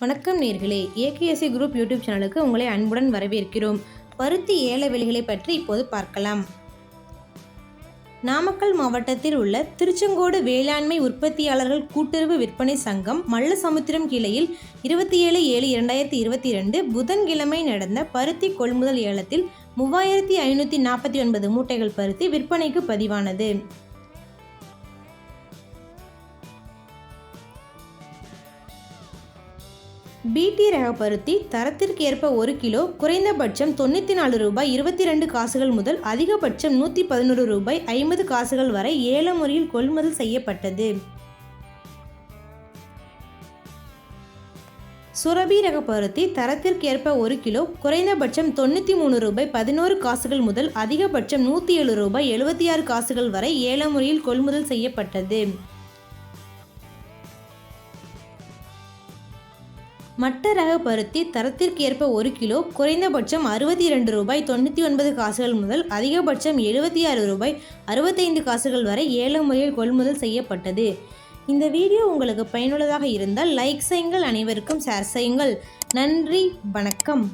வணக்கம் நேர்களே. AKSC group YouTube சேனலுக்கு உங்களை அன்புடன் வரவேற்கிறோம். பருத்தி ஏல விலைகளை பற்றி இப்போது பார்க்கலாம். நாமக்கல் மாவட்டத்தில் உள்ள திருச்செங்கோடு வேளாண்மை உற்பத்தியாளர்கள் கூட்டுறவு விற்பனை சங்கம் மல்லசமுத்திரம் கிளையில் இருபத்தி ஏழு ஏழு இரண்டாயிரத்தி இருபத்தி ரெண்டு புதன்கிழமை நடந்த பருத்தி கொள்முதல் ஏலத்தில் மூவாயிரத்தி ஐநூற்றி நாற்பத்தி ஒன்பது மூட்டைகள் பருத்தி விற்பனைக்கு பதிவானது. பிடி ரக பருத்தி தரத்திற்கு ஏற்ப ஒரு கிலோ குறைந்தபட்சம் தொண்ணூற்றி நாலு ரூபாய் இருபத்தி ரெண்டு காசுகள் முதல் அதிகபட்சம் நூற்றி பதினோரு ரூபாய் ஐம்பது காசுகள் வரை ஏல முறையில் கொள்முதல் செய்யப்பட்டது. சுரபி ரக பருத்தி தரத்திற்கேற்ப ஒரு கிலோ குறைந்தபட்சம் தொண்ணூற்றி மூணு ரூபாய் பதினோரு காசுகள் முதல் அதிகபட்சம் நூற்றி ஏழு ரூபாய் எழுபத்தி ஆறு காசுகள் வரை ஏல முறையில் கொள்முதல் செய்யப்பட்டது. மட்ட ரக பருத்தி தரத்திற்கு ஏற்ப ஒரு கிலோ குறைந்தபட்சம் அறுபத்தி இரண்டு ரூபாய் தொண்ணூற்றி ஒன்பது காசுகள் முதல் அதிகபட்சம் எழுபத்தி ஆறு ரூபாய் அறுபத்தைந்து காசுகள் வரை ஏல முறையில் கொள்முதல் செய்யப்பட்டது. இந்த வீடியோ உங்களுக்கு பயனுள்ளதாக இருந்தால் லைக் செய்யுங்கள் அனைவருக்கும் ஷேர் செய்யுங்கள். நன்றி வணக்கம்.